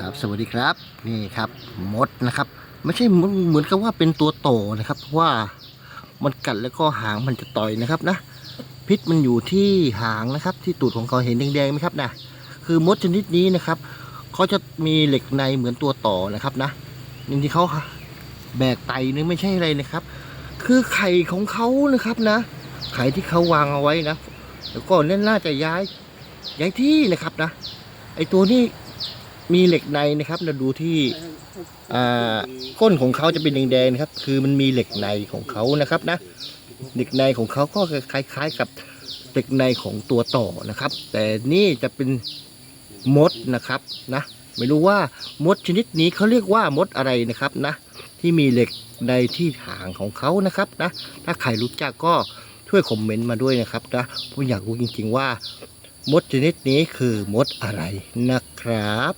ครับสวัสดีครับนี่ครับมดนะครับ ไม่ใช่มดเหมือนกับว่าเป็นตัวโตนะครับ เพราะว่ามันกัดแล้วก็หางมันจะต่อยนะครับนะ พิษมันอยู่ที่หางนะครับ ที่ตูดของเขาเห็นแดงๆไหมครับนะคือมดชนิดนี้นะครับเขาจะมีเหล็กในเหมือนตัวต่อนะครับนะนี่ที่เขาแบกไตนึงไม่ใช่อะไรนะครับ คือไข่ของเขานะครับนะ ไข่ที่เขาวางเอาไว้นะแล้วก็นั่นน่าจะย้ายย้ายที่นะครับนะ ไอตัวนี้ มีเหล็กในนะครับ เราดูที่อ่าก้นของเขาจะเป็นแดงๆนะครับ คือมันมีเหล็กในของเขานะครับนะ เหล็กในของเขาก็คล้าย ๆ กับเหล็กในของตัวต่อนะครับ แต่นี่จะเป็นมดนะครับนะไม่รู้ว่ามดชนิดนี้เขาเรียกว่ามดอะไรนะครับนะ ที่มีเหล็กในที่หางของเขานะครับนะ ถ้าใครรู้จักก็ช่วยคอมเมนต์มาด้วยนะครับนะผมอยากรู้จริงๆว่า มดชนิดนี้คือมดอะไรนะครับ